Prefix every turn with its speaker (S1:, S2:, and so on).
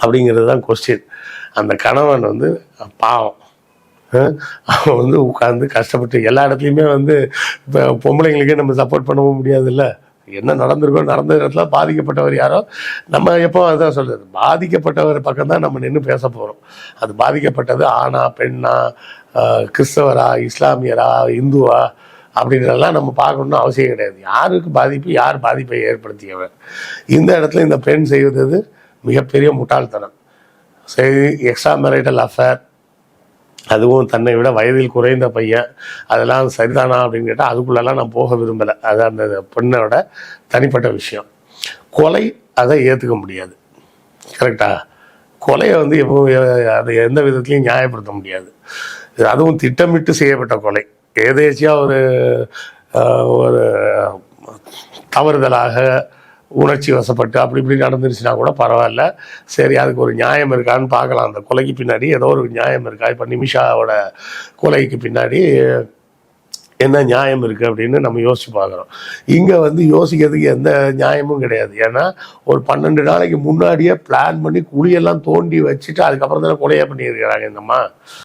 S1: அப்படிங்கிறது தான் கொஸ்டின் அந்த கணவன் வந்து பாவம். அவன் வந்து உட்காந்து கஷ்டப்பட்டு எல்லா இடத்துலையுமே வந்து இப்போ பொம்பளைங்களுக்கே நம்ம சப்போர்ட் பண்ணவும் முடியாதுல்ல. என்ன நடந்திருக்கோ நடந்த இடத்துல பாதிக்கப்பட்டவர் யாரோ நம்ம எப்போ அதான் சொல்கிறது பாதிக்கப்பட்டவர் பக்கம் தான் நம்ம நின்று பேச போகிறோம் அது பாதிக்கப்பட்டது ஆணா பெண்ணா கிறிஸ்தவரா இஸ்லாமியரா இந்துவா அப்படின்றதெல்லாம் நம்ம பார்க்கணும்னு அவசியம் கிடையாது. யாருக்கு பாதிப்பு யார் பாதிப்பை ஏற்படுத்தியவர்? இந்த இடத்துல இந்த பெண் செய்வது மிகப்பெரிய முட்டாள்தனம். சரி எக்ஸ்ட்ரா மேரிட்டல் அஃபேர் அதுவும் தன்னை விட வயதில் குறைந்த பையன். அதெல்லாம் சரிதானா அப்படின்னு கேட்டால் அதுக்குள்ளெல்லாம் நான் போக விரும்பலை. அது அந்த பெண்ணோட தனிப்பட்ட விஷயம். கொலை அதை ஏற்றுக்க முடியாது. கரெக்டா கொலையை வந்து எப்போ அதை எந்த விதத்துலையும் நியாயப்படுத்த முடியாது. இது அதுவும் திட்டமிட்டு செய்யப்பட்ட கொலை. எதேச்சியாக ஒரு ஒரு தவறுதலாக உணர்ச்சி வசப்பட்டு அப்படி இப்படி நடந்துருச்சுன்னா கூட பரவாயில்ல. சரி அதுக்கு ஒரு நியாயம் இருக்கான்னு பார்க்கலாம். அந்த கொலைக்கு பின்னாடி ஏதோ ஒரு நியாயம் இருக்கா? இப்போ நிமிஷாவோட கொலைக்கு பின்னாடி என்ன நியாயம் இருக்குது அப்படின்னு நம்ம யோசிச்சு பார்க்குறோம். இங்கே வந்து யோசிக்கிறதுக்கு எந்த நியாயமும் கிடையாது. ஏன்னா ஒரு பன்னெண்டு நாளைக்கு முன்னாடியே பிளான் பண்ணி குழியெல்லாம் தோண்டி வச்சுட்டு அதுக்கப்புறம் தானே கொலையே பண்ணியிருக்கிறாங்க இந்த